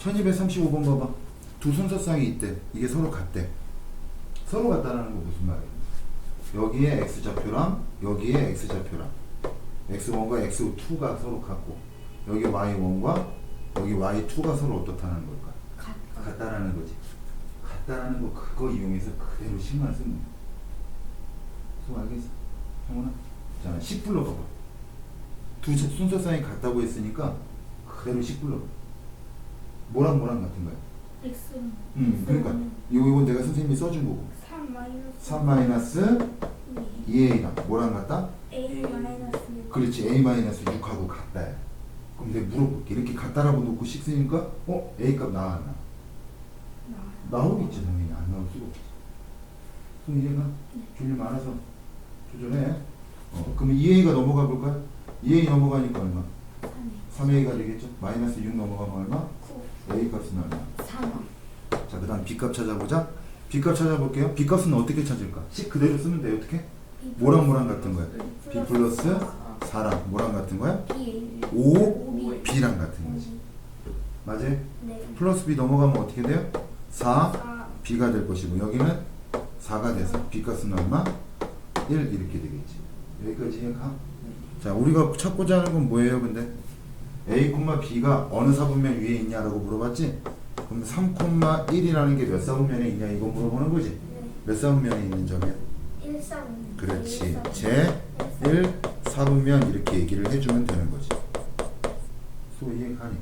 1235번 봐봐. 두 순서쌍이 있대. 이게 서로 같대. 서로 같다는 거 무슨 말이야? 여기에 x좌표랑 여기에 x좌표랑 x1과 x2가 서로 같고 여기 y1과 여기 y2가 서로 어떻다는 걸까? 같다. 같다라는 거지. 같다라는 거 그거 이용해서 그대로 식만 쓰는 거야. 소 알겠어? 형훈아? 자, 10 불러 봐봐. 두 순서쌍이 같다고 했으니까 그대로 10 불러 봐. 뭐랑 뭐랑 같은 거야? X. 음, 그러니까 이거 이건 내가 선생님이 써준 거고. 3 마이너스. 3 마이너스 2a랑 뭐랑 같다? A 마이너스. 그렇지 a 마이너스 6하고 같다. 그럼 내가 물어볼게. 이렇게 같다라고 놓고 식 쓰니까 어 a 값 나왔나? 나오겠지 당연히 안 나올 수가 없지. 그럼 이제가 줄일 많아서 조절해. 어, 그럼 2a가 넘어가 볼까요? 2a 넘어가니까 얼마? 3a가 되겠죠? 마이너스 6 넘어가면 얼마? 9. A 값은 얼마? 3. 자, 그 다음 b값 찾아보자. b값 찾아볼게요. b값은 어떻게 찾을까? 식 그대로 쓰면 돼. 어떻게? 뭐랑 뭐랑 같은 거야? b 플러스 4랑 뭐랑 같은 거야? B. 5 b랑 같은 거지. 맞아요? 네. 플러스 b 넘어가면 어떻게 돼요? 4 4. b가 될 것이고 여기는 4가 돼서 b 값은 얼마? 1 이렇게 되겠지. 여기까지 이해가? 자, 우리가 찾고자 하는 건 뭐예요, 근데? A, b가 어느 사분면 위에 있냐라고 물어봤지? 그럼 3,1이라는 게 몇 사분면에 있냐 이거 물어보는 거지? 네. 몇 사분면에 있는 점이야? 1 3. 그렇지. 제 1 사분면 이렇게 얘기를 해주면 되는 거지. 소 이해가니?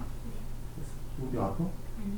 소 어디 아파? 아니.